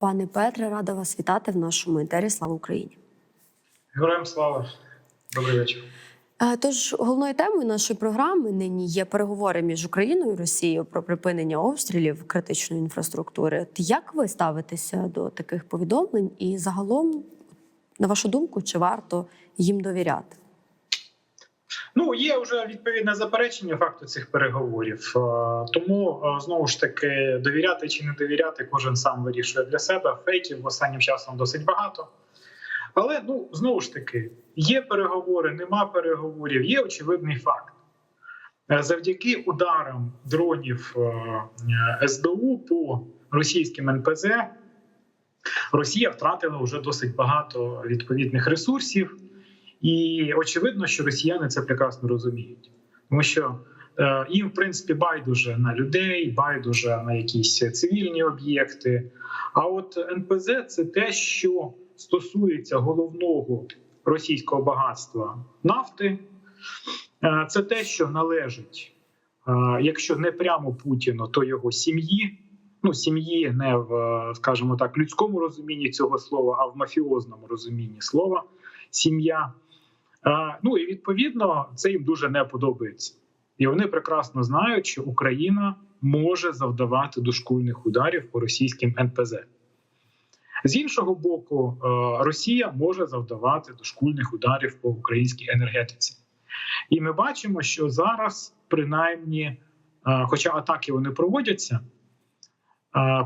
Пане Петре, рада вас вітати в нашому етері. Слава Україні! Героям слава. Добрий вечір. Е, Тож головною темою нашої програми нині є переговори між Україною і Росією про припинення обстрілів критичної інфраструктури. Як ви ставитеся до таких повідомлень? І загалом, на вашу думку, чи варто їм довіряти? Ну є вже відповідне заперечення факту цих переговорів. Е, Тому е, знову ж таки довіряти чи не довіряти, кожен сам вирішує для себе. Фейків останнім часом досить багато. Але ну знову ж таки, є переговори, нема переговорів, є очевидний факт. Е, Завдяки ударам дронів СБУ по російським НПЗ Росія втратила вже досить багато відповідних ресурсів. І очевидно, що росіяни це прекрасно розуміють, тому що е, їм, в принципі, байдуже на людей, байдуже на якісь цивільні об'єкти. А от НПЗ це те, що стосується головного російського багатства нафти, Е, це те, що належить, е, якщо не прямо Путіну, то його сім'ї. Ну, сім'ї не в, скажімо так, людському розумінні цього слова, а в мафіозному розумінні слова сім'я. Ну і відповідно це їм дуже не подобається, і вони прекрасно знають, що Україна може завдавати дошкульних ударів по російським НПЗ. З іншого боку, е, Росія може завдавати дошкульних ударів по українській енергетиці. І ми бачимо, що зараз, принаймні, е, хоча атаки вони проводяться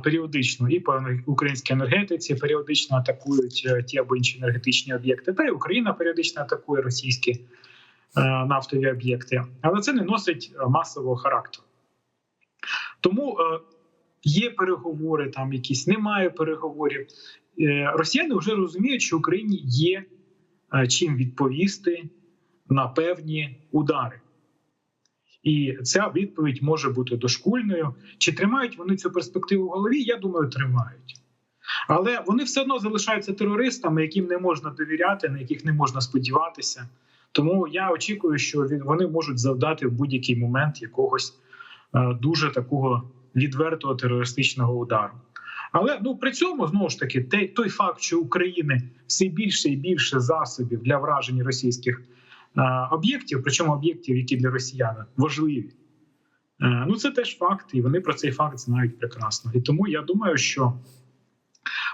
періодично, і по українській енергетиці періодично атакують е, ті або інші енергетичні об'єкти, та й Україна періодично атакує російські е, нафтові об'єкти, але це не носить е, масового характеру. Тому є переговори, там якісь немає переговорів. Росіяни вже розуміють, що Україні є чим відповісти на певні удари. І ця відповідь може бути дошкульною. Чи тримають вони цю перспективу в голові? Я думаю, тримають. Але вони все одно залишаються терористами, яким не можна довіряти, на яких не можна сподіватися. Тому я очікую, що вони можуть завдати в будь-який момент якогось е, дуже такого відвертого терористичного удару. Але ну при цьому знову ж таки той факт, що України все більше і більше засобів для враження російських об'єктів, причому об'єктів, які для росіян важливі. Е, Ну це теж факт, і вони про цей факт знають прекрасно. І тому я думаю, що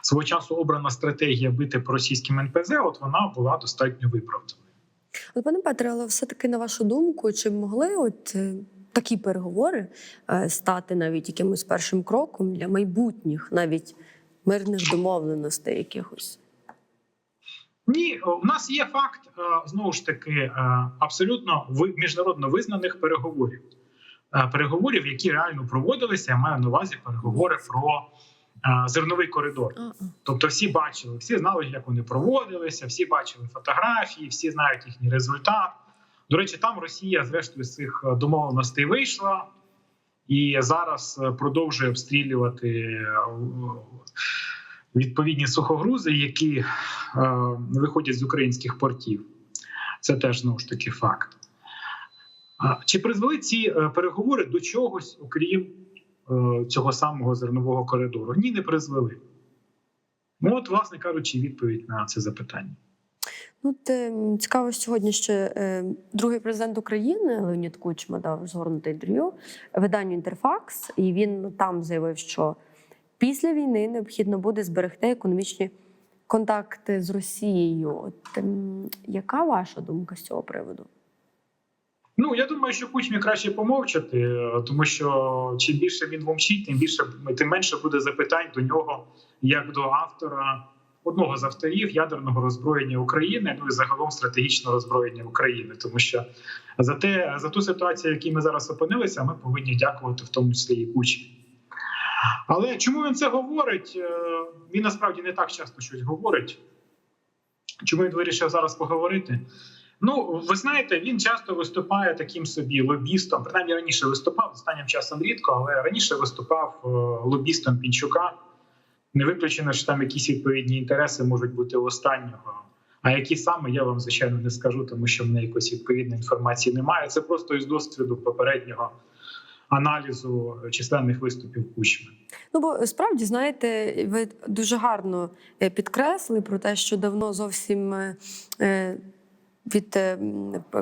свого часу обрана стратегія бити по російським НПЗ, от вона була достатньо виправданою. От, пане Петре, але все-таки на вашу думку, чи могли от е, такі переговори е, стати навіть якимось першим кроком для майбутніх, навіть мирних домовленостей якихось? Ні, у нас є факт е, знову ж таки е, абсолютно міжнародно визнаних переговорів. Е, Переговорів, які реально проводилися, я маю на увазі переговори про е, зерновий коридор. Тобто, всі бачили, всі знали, як вони проводилися, всі бачили фотографії, всі знають їхній результат. До речі, там Росія, зрештою, з цих е, домовленостей вийшла і зараз е, продовжує обстрілювати е, відповідні сухогрузи, які е, виходять з українських портів. Це теж знову ж таки факт. Чи призвели ці е, переговори до чогось, окрім е, цього самого зернового коридору? Ні, не призвели. Ну, от, власне кажучи, відповідь на це запитання. Ну, те, цікаво, сьогодні ще е, другий президент України Леонід Кучма дав згорнуте інтерв'ю виданню Інтерфакс, і він там заявив, що після війни необхідно буде зберегти економічні контакти з Росією. От ем, яка ваша думка з цього приводу? Ну, я думаю, що Кучмі краще помовчати, е, тому що чим більше він мовчить, тим більше тим менше буде запитань до нього, як до автора одного з авторів ядерного роззброєння України, ну і загалом стратегічного роззброєння України. Тому що за те за ту ситуацію, в якій ми зараз опинилися, ми повинні дякувати в тому числі і Кучмі. Але чому він це говорить? Е, Він насправді не так часто щось говорить. Чому він вирішив зараз поговорити? Ну, ви знаєте, він часто виступає таким собі лобістом. Принаймні раніше виступав останнім часом рідко, але раніше виступав е, лобістом Пінчука. Не виключено, що там якісь відповідні інтереси можуть бути у останнього. А які саме я вам звичайно не скажу, тому що в мене якоїсь відповідної інформації немає. Це просто із досвіду попереднього аналізу численних виступів Кучми. Ну бо справді знаєте, ви дуже гарно підкресли про те, що давно зовсім е, е, від е,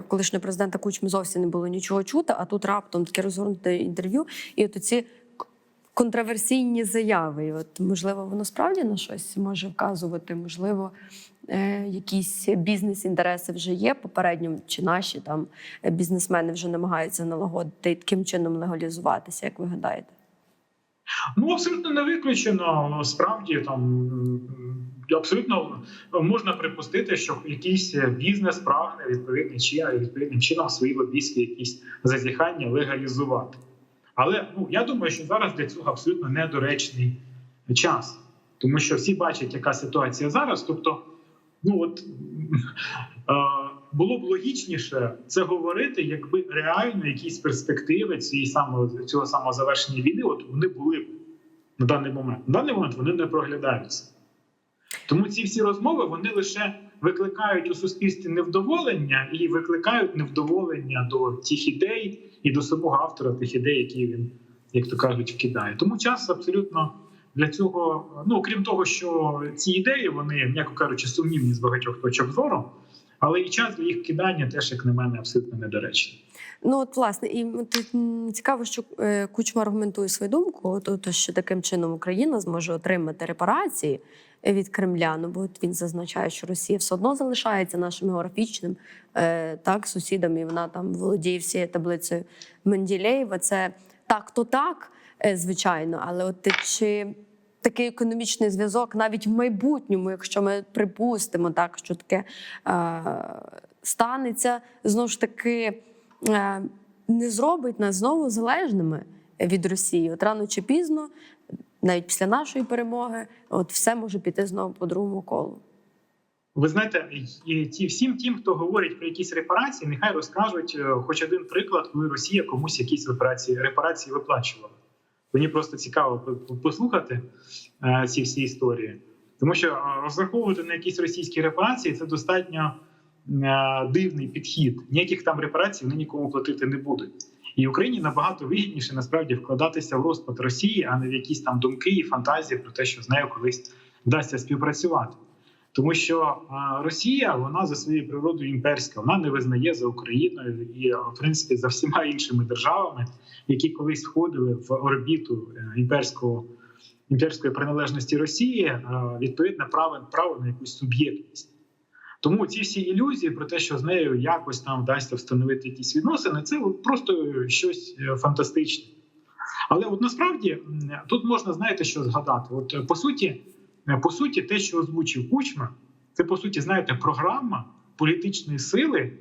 колишнього президента Кучми зовсім не було нічого чути, а тут раптом таке розгорнуте інтерв'ю, і от ці контроверсійні заяви. От можливо, воно справді на щось може вказувати, можливо. е, Якісь бізнес-інтереси вже є попередньо, чи наші там бізнесмени вже намагаються налагодити таким чином легалізуватися, як ви гадаєте? Ну абсолютно не виключено. Справді там абсолютно можна припустити, що якийсь бізнес прагне відповідним чином, відповідним чином свої лобійські якісь зазіхання легалізувати. Але ну я думаю, що зараз для цього абсолютно недоречний час, тому що всі бачать, яка ситуація зараз. Тобто, ну от е, було б логічніше це говорити, якби реально якісь перспективи цієї самого цього самого завершення війни, от вони були на даний момент. На даний момент вони не проглядаються. Тому ці всі розмови вони лише викликають у суспільстві невдоволення і викликають невдоволення до тих ідей і до самого автора тих ідей, які він, як то кажуть, вкидає. Тому час абсолютно для цього, ну крім того, що ці ідеї вони, м'яко кажучи, сумнівні з багатьох точок зору, але і час для їх кидання теж, як на мене, абсолютно недоречний. Ну от власне, і цікаво, що е, Кучма аргументує свою думку, от, що таким чином Україна зможе отримати репарації від Кремля. Ну бо він зазначає, що Росія все одно залишається нашим географічним е, так сусідом, і вона там володіє всією таблицею Менділеєва. Це так, то так, е, звичайно, але от чи. Такий економічний зв'язок навіть в майбутньому, якщо ми припустимо так, що таке е, станеться, знову ж таки не зробить нас знову залежними від Росії. От рано чи пізно, навіть після нашої перемоги, от все може піти знову по другому колу. Ви знаєте, ті всім тим, хто говорить про якісь репарації, нехай розкажуть е, хоч один приклад, коли Росія комусь якісь репарації репарації виплачувала. Мені просто цікаво послухати е, ці всі історії, тому що е, розраховувати на якісь російські репарації це достатньо е, дивний підхід. Ніяких там репарацій вони нікому платити не будуть. І Україні набагато вигідніше насправді вкладатися в розпад Росії, а не в якісь там думки і фантазії про те, що з нею колись вдасться співпрацювати. Тому що Росія вона за своєю природою імперська, вона не визнає за Україною і в принципі за всіма іншими державами, які колись входили в орбіту е, імперського імперської приналежності Росії, е, відповідне право право на якусь суб'єктність. Тому ці всі ілюзії про те, що з нею якось там вдасться встановити якісь відносини, це просто щось е, фантастичне. Але от насправді тут можна знаєте, що згадати. От е, по суті, е, по суті, те, що озвучив Кучма, це по суті, знаєте, програма політичної сили,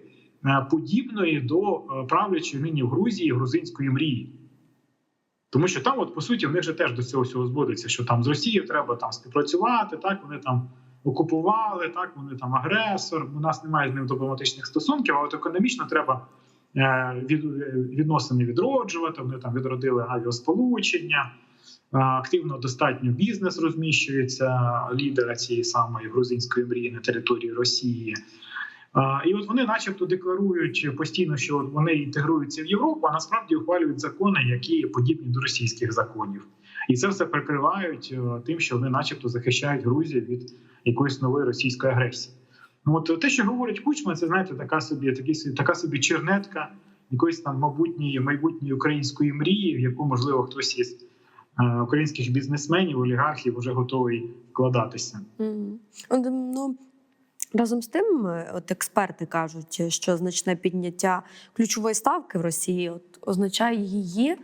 подібної до правлячої нині в Грузії грузинської мрії. Тому що там, от по суті, в них же теж до цього всього зводиться, що там з Росією треба там співпрацювати, так вони там окупували, так вони там агресор. У нас немає з ним дипломатичних стосунків, а от економічно треба е, від, відносини відроджувати. Вони там відродили авіасполучення. е, Активно достатньо бізнес розміщується лідера цієї самої грузинської мрії на території Росії. І от вони, начебто, декларують постійно, що вони інтегруються в Європу, а насправді ухвалюють закони, які подібні до російських законів, і це все прикривають е, тим, що вони, начебто, захищають Грузію від якоїсь нової російської агресії. Ну от те, що говорить Кучма, це знаєте, така собі, такі, така собі чернетка якоїсь там майбутньої майбутньої української мрії, в яку можливо хтось із е, українських бізнесменів, олігархів вже готовий вкладатися. От, ну, разом з тим, е, от експерти кажуть, що значне підняття ключової ставки в Росії от, означає її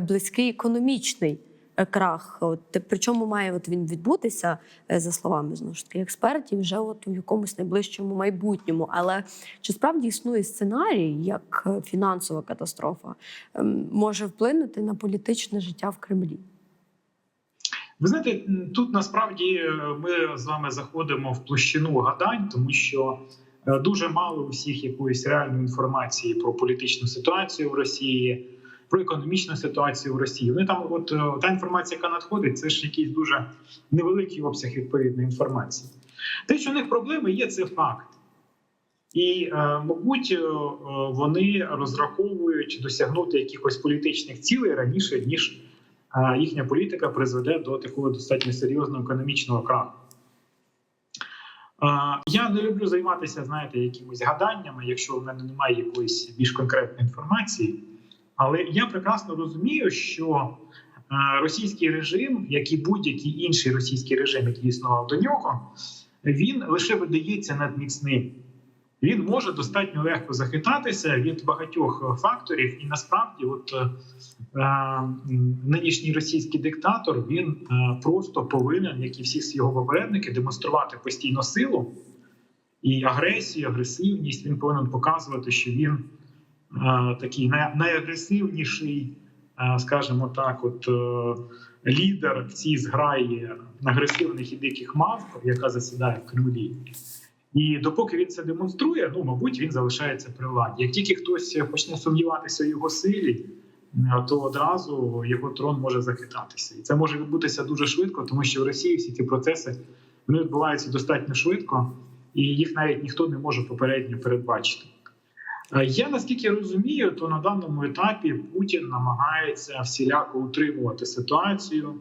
близький економічний крах. От, причому має от він відбутися, е, за словами знову ж таки експертів, вже от у якомусь найближчому майбутньому. Але чи справді існує сценарій, як е, фінансова катастрофа ем, може вплинути на політичне життя в Кремлі? Ви знаєте, тут насправді е, ми з вами заходимо в площину гадань, тому що е, дуже мало у всіх якоїсь реальної інформації про політичну ситуацію в Росії, про економічну ситуацію в Росії. Вони там, от е, та інформація, яка надходить, це ж якийсь дуже невеликий обсяг відповідної інформації. Те, що у них проблеми є, це факт. І, е, мабуть, е, вони розраховують досягнути якихось політичних цілей раніше, ніж їхня політика призведе до такого достатньо серйозного економічного краху. Я не люблю займатися, знаєте, якимись гаданнями, якщо в мене немає якоїсь більш конкретної інформації. Але я прекрасно розумію, що е, російський режим, як і будь-який інший російський режим, який існував до нього, він лише видається надміцним. Він може достатньо легко захитатися від багатьох факторів, і насправді, от е, нинішній російський диктатор він е, просто повинен, як і всі його попередники, демонструвати постійно силу і агресію, агресивність. Він повинен показувати, що він такий найагресивніший, е, скажімо так, от е, лідер в цій зграї агресивних і диких мавп, яка засідає в Кремлі. І допоки він це демонструє, ну мабуть, він залишається при владі. Як тільки хтось почне сумніватися у його силі, е, то одразу його трон може захитатися, і це може відбутися дуже швидко, тому що в Росії всі ці процеси вони відбуваються достатньо швидко, і їх навіть ніхто не може попередньо передбачити. Е, Я наскільки розумію, то на даному етапі Путін намагається всіляко утримувати ситуацію,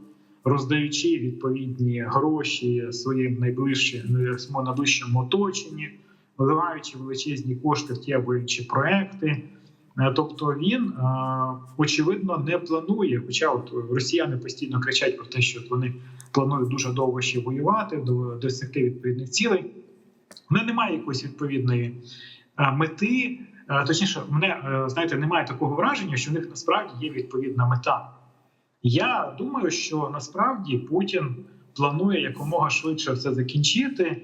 роздаючи відповідні гроші своїм найближчим ну, найближчому оточенні, вливаючи величезні кошти в ті або інші проекти. Е, Тобто він е, очевидно не планує, хоча от росіяни постійно кричать про те, що вони планують дуже довго ще воювати, до- досягти відповідних цілей. В мене немає якоїсь відповідної мети. Е, Точніше, мене е, знаєте, немає такого враження, що в них насправді є відповідна мета. Я думаю, що насправді Путін планує якомога швидше все закінчити,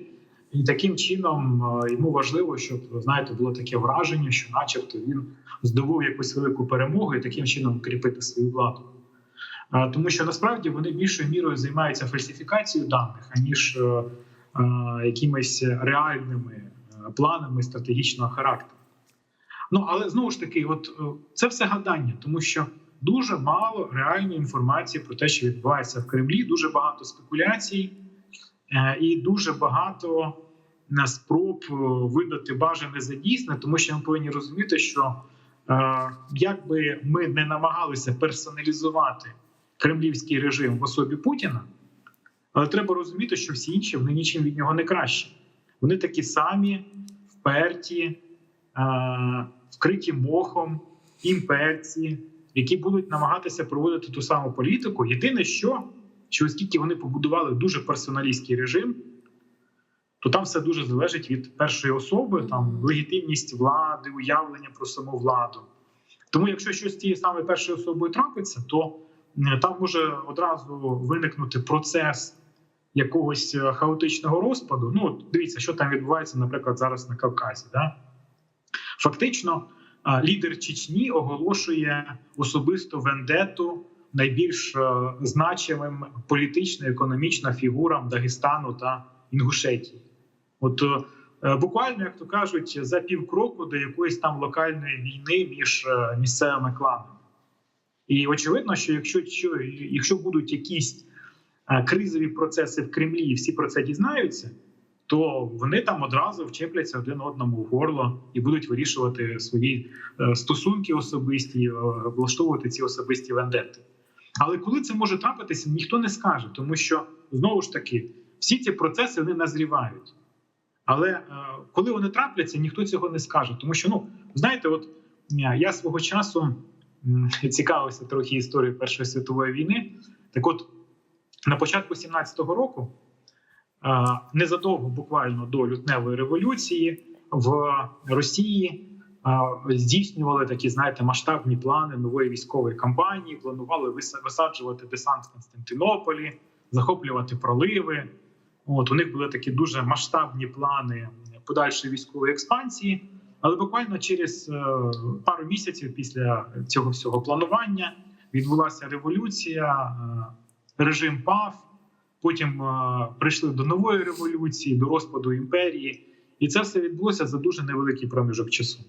і таким чином е, йому важливо, щоб знаєте, було таке враження, що, начебто, він здобув якусь велику перемогу і таким чином укріпити свою владу. Тому що насправді вони більшою мірою займаються фальсифікацією даних, аніж якимись реальними планами стратегічного характеру. Ну але знову ж таки, от е, це все гадання, тому що дуже мало реальної інформації про те, що відбувається в Кремлі, дуже багато спекуляцій е, і дуже багато е, спроб видати бажане за дійсне, тому що ми повинні розуміти, що е, як би ми не намагалися персоналізувати кремлівський режим в особі Путіна, але треба розуміти, що всі інші вони нічим від нього не краще. Вони такі самі вперті, вкриті мохом, імперці, які будуть намагатися проводити ту саму політику. Єдине, що, що оскільки вони побудували дуже персоналістський режим, то там все дуже залежить від першої особи, там легітимність влади, уявлення про саму владу. Тому, якщо щось з тією саме першою особою трапиться, то там може одразу виникнути процес якогось е, хаотичного розпаду. Ну, дивіться, що там відбувається, наприклад, зараз на Кавказі. Да? Фактично, лідер Чечні оголошує особисто вендету найбільш е, значимим політично-економічно фігурам Дагестану та Інгушетії. От е, буквально, як то кажуть, за півкроку до якоїсь там локальної війни між е, місцевими кланами. І очевидно, що якщо, що, якщо будуть якісь кризові процеси в Кремлі, і всі про це дізнаються, то вони там одразу вчепляться один одному в горло і будуть вирішувати свої е, стосунки особисті, е, влаштовувати ці особисті вендети. Але коли це може трапитися, ніхто не скаже, тому що знову ж таки всі ці процеси вони назрівають. Але е, коли вони трапляться, ніхто цього не скаже. Тому що, ну знаєте, от я свого часу цікавився трохи історією Першої світової війни. Так, от на початку 17-го року, незадовго буквально до лютневої революції, в Росії здійснювали такі, знаєте, масштабні плани нової військової кампанії, планували вис- висаджувати десант в Константинополі, захоплювати проливи. От у них були такі дуже масштабні плани подальшої військової експансії. Але буквально через е, пару місяців після цього всього планування відбулася революція, е, режим пав. Потім е, прийшли до нової революції, до розпаду імперії, і це все відбулося за дуже невеликий проміжок часу.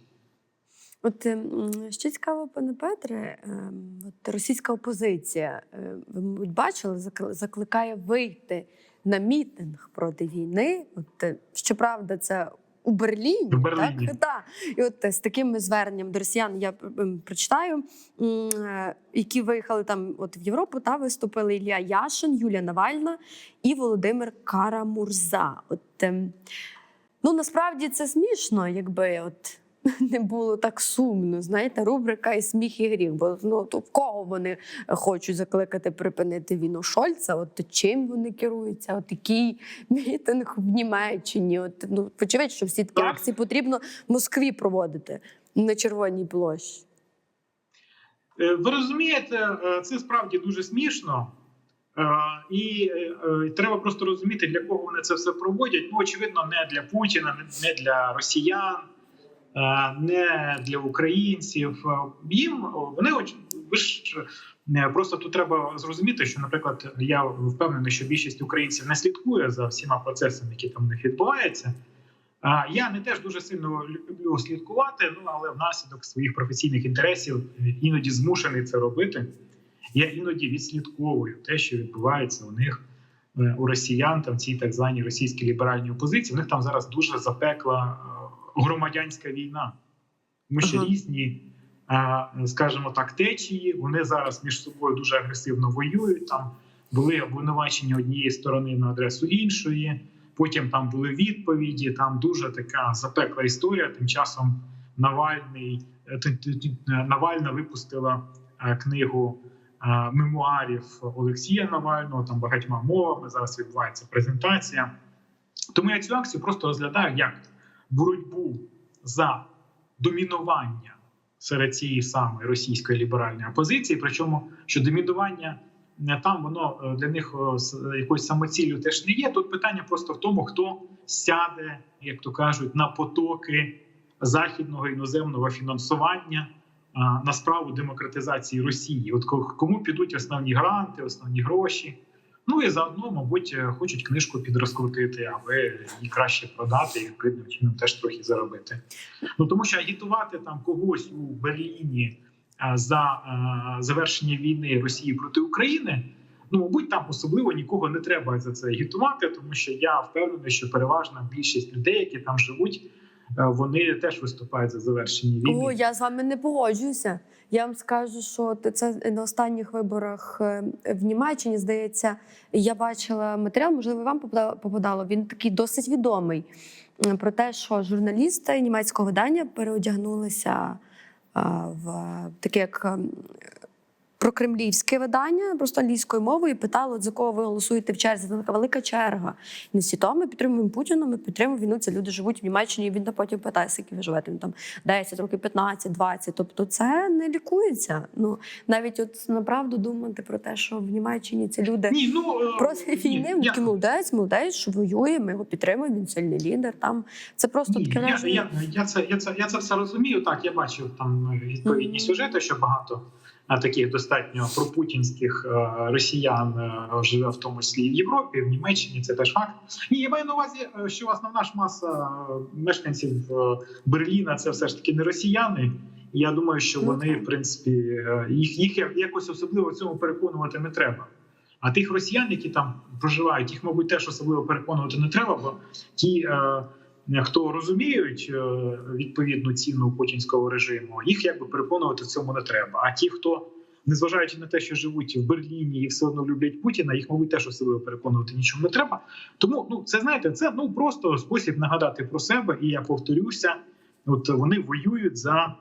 От ще що цікаво, пане Петре, ем, от російська опозиція, е, ви, мабуть, бачили, закл- закликає вийти на мітинг проти війни. От, е, щоправда, це у Берліні. В Берліні. Так? Да. І от е, з таким зверненням до росіян я прочитаю, е, які виїхали там от в Європу, та виступили Ілля Яшин, Юлія Навальна і Володимир Карамурза. От, ем, ну насправді це смішно, якби от. Не було так сумно, знаєте, рубрика і сміх і гріх. Бо ну то в кого вони хочуть закликати припинити війну Шольца? От чим вони керуються? От який мітинг в Німеччині? От ну очевидь, що всі такі Так. акції потрібно в Москві проводити на Червоній площі. Е, Ви розумієте, е, це справді дуже смішно. Е, І треба просто розуміти, для кого вони це все проводять. Ну, очевидно, не для Путіна, не- для росіян, не для українців. Е, Їм вони ви ж е, просто тут треба зрозуміти, що, наприклад, я впевнений, що більшість українців не слідкує за всіма процесами, які там в них відбуваються. Я не теж дуже сильно люблю слідкувати, ну але внаслідок своїх професійних інтересів іноді змушений це робити. Я іноді відслідковую те, що відбувається у них е, у росіян, там цій так званій російській ліберальній опозиції. У них там зараз дуже запекла е, громадянська війна. Тому що Ага. різні, е, скажімо так, течії вони зараз між собою дуже агресивно воюють. Там були обвинувачення однієї сторони на адресу іншої. Потім там були відповіді. Там дуже така запекла історія. Тим часом Навальний е, т- Навальна випустила е, книгу е, мемуарів Олексія Навального. Там багатьма мовами зараз відбувається презентація. Тому я цю акцію просто розглядаю як боротьбу за домінування серед цієї самої російської ліберальної опозиції. Причому що домінування там воно е, для них е, якоюсь самоціллю теж не є. Тут питання просто в тому, хто сяде, як то кажуть, на потоки західного іноземного фінансування на справу демократизації Росії. От кому підуть основні гранти, основні гроші. Ну і заодно, мабуть, е, хочуть книжку підрозкрутити, аби її краще продати і відповідним чином теж трохи заробити. Ну тому що агітувати там когось у Берліні а, за а, завершення війни Росії проти України. Ну, мабуть, там особливо нікого не треба за це агітувати, тому що я впевнений, що переважна більшість людей, які там живуть, е, вони теж виступають за завершення війни. О, я з вами не погоджуюся. Я вам скажу, що це на останніх виборах е, в Німеччині, здається, я бачила матеріал, можливо, вам попада- попадало. Він такий досить відомий про те, що журналісти німецького видання переодягнулися в таке як прокремлівське видання, просто англійською мовою, і питали, за кого ви голосуєте в черзі. Це така велика черга. Не всі то ми підтримуємо Путіна, ми підтримуємо війну. Це люди живуть в Німеччині. і Він потім питає, скільки ви живете. Він там 10 років, 15, 20. Тобто це не лікується. Ну навіть от направду думати про те, що в Німеччині ці люди. Ні, ну е, Проти ні, війни він я- молодець, молодець, що воює, ми його підтримуємо, він сильний лідер. Там це просто Ні, таке я, враження. я, я, це, я, це, я це все розумію. Так, я бачив там відповідні Мгм. сюжети, що багато таких достатньо пропутінських е, росіян е, живе в тому числі і в Європі, в Німеччині. Це теж факт. Ні, я маю на увазі, е, що основна ж маса мешканців Берліна це все ж таки не росіяни. Я думаю, що Ну, вони, в принципі, їх, їх якось особливо в цьому переконувати не треба. А тих росіян, які там проживають, їх, мабуть, теж особливо переконувати не треба, бо ті, е, хто розуміють е, відповідну ціну путінського режиму, їх якби переконувати в цьому не треба. А ті, хто незважаючи на те, що живуть в Берліні і все одно люблять Путіна, їх, мабуть, теж особливо переконувати нічому не треба. Тому ну це знаєте, це ну просто спосіб нагадати про себе. І я повторюся, от вони воюють за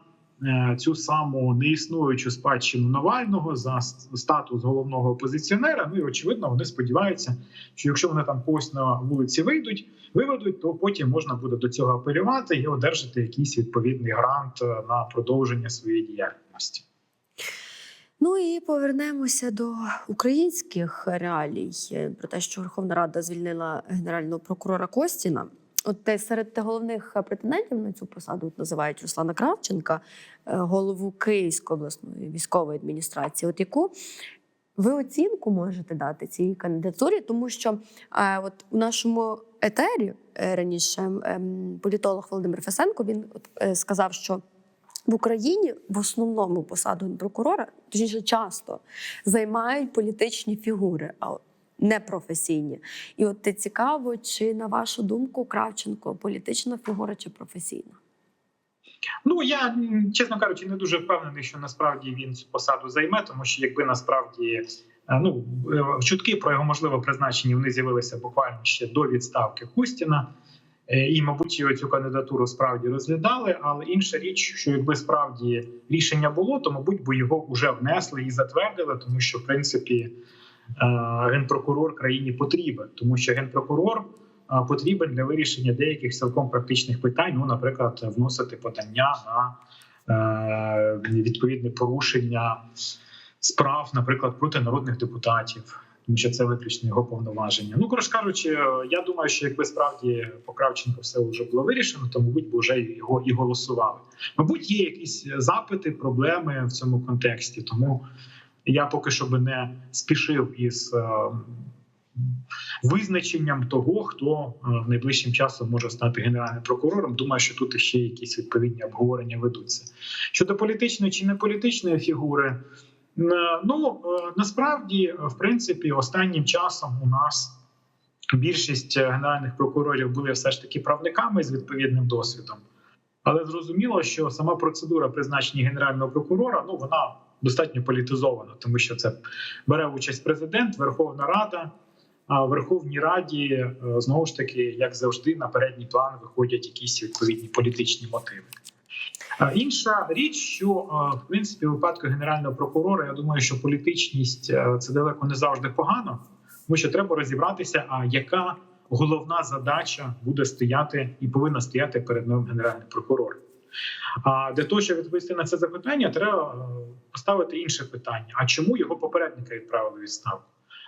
цю саму неіснуючу спадщину Навального за статус головного опозиціонера. Ну і очевидно, вони сподіваються, що якщо вони там когось на вулиці вийдуть, виведуть, то потім можна буде до цього апелювати і одержати якийсь відповідний грант е, на продовження своєї діяльності. Ну і повернемося до українських реалій е, про те, що Верховна Рада звільнила генерального прокурора Костіна. От серед головних претендентів на цю посаду називають Руслана Кравченка, е, голову Київської обласної військової адміністрації. От яку ви оцінку можете дати цій кандидатурі, тому що е, от у нашому етері е, раніше ем, політолог Володимир Фесенко він от, е, сказав, що в Україні в основному посаду прокурора, точніше, часто займають політичні фігури. А от непрофесійні. І от цікаво, чи на вашу думку Кравченко політична фігура чи професійна? Ну я чесно кажучи, не дуже впевнений, що насправді він цю посаду займе, тому що якби насправді е, ну е, чутки про його можливе призначення вони з'явилися буквально ще до відставки Кустіна. Е, І, мабуть, його цю кандидатуру справді розглядали. Але інша річ, що якби справді рішення було, то мабуть би його вже внесли і затвердили, тому що в принципі генпрокурор країні потрібен, тому що генпрокурор е, потрібен для вирішення деяких цілком практичних питань. Ну, наприклад, вносити подання на е, відповідне порушення справ, наприклад, проти народних депутатів. Тому що це виключно його повноваження. Ну коротше кажучи, я думаю, що якби справді по Кравченко все вже було вирішено, то мабуть би вже його і голосували. Мабуть, є якісь запити, проблеми в цьому контексті. Тому я поки що би не спішив із е, визначенням того, хто е, найближчим часом може стати генеральним прокурором. Думаю, що тут ще якісь відповідні обговорення ведуться. Щодо політичної чи не політичної фігури. Е, Ну насправді, в принципі, останнім часом у нас більшість генеральних прокурорів були все ж таки правниками з відповідним досвідом. Але зрозуміло, що сама процедура призначення генерального прокурора ну вона достатньо політизована, тому що це бере участь президент, Верховна Рада. А в Верховній Раді е, знову ж таки, як завжди, на передній план виходять якісь відповідні політичні мотиви. А Інша річ, що е, в принципі у випадку генерального прокурора, я думаю, що політичність е, це далеко не завжди погано, тому що треба розібратися, а яка головна задача буде стояти і повинна стояти перед новим генеральним прокурором. А для того, щоб відповісти на це запитання, треба е, поставити інше питання: а чому його попередника відправили у відставку?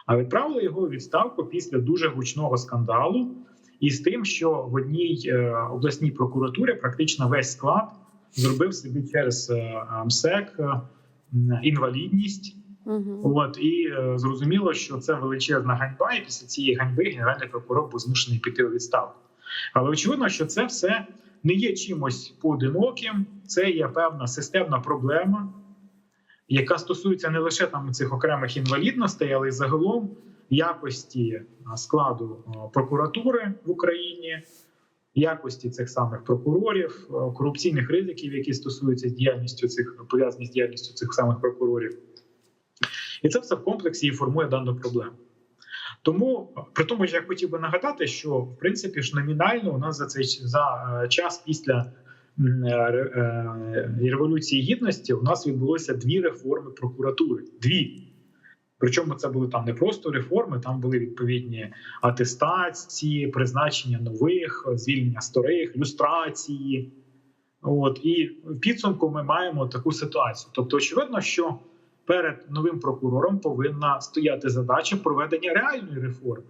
А відправили його у відставку після дуже гучного скандалу, і з тим, що в одній е, обласній прокуратурі практично весь склад зробив собі через е, МСЕК інвалідність. Угу. От і е, зрозуміло, що це величезна ганьба, і після цієї ганьби генеральний прокурор був змушений піти у відставку. Але очевидно, що це все не є чимось поодиноким, це є певна системна проблема, яка стосується не лише там цих окремих інвалідностей, але й загалом якості складу прокуратури в Україні, якості цих самих прокурорів, корупційних ризиків, які стосуються діяльністю цих пов'язані з діяльністю цих самих прокурорів. І це все в комплексі і формує дану проблему. Тому при тому я хотів би нагадати, що в принципі ж номінально у нас за цей за е, час після е, е, революції гідності у нас відбулося дві реформи прокуратури. Дві. Причому це були там не просто реформи, там були відповідні атестації, призначення нових, звільнення старих, люстрації. От і в підсумку ми маємо таку ситуацію. Тобто, очевидно, що перед новим прокурором повинна стояти задача проведення реальної реформи,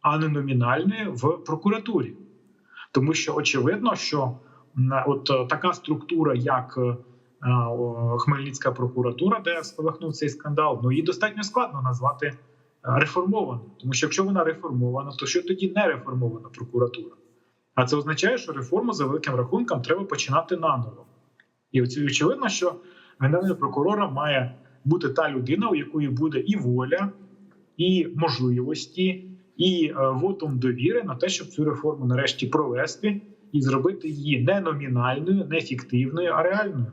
а не номінальної в прокуратурі. Тому що очевидно, що от е, така структура, як е, Хмельницька прокуратура, де спалахнув цей скандал, ну її достатньо складно назвати е, реформованою. Тому що якщо вона реформована, то що тоді не реформована прокуратура? А це означає, що реформу за великим рахунком треба починати наново. І очевидно, що генеральним прокурором має бути та людина, у якої буде і воля, і можливості, і е, вотум довіри на те, щоб цю реформу нарешті провести і зробити її не номінальною, не фіктивною, а реальною.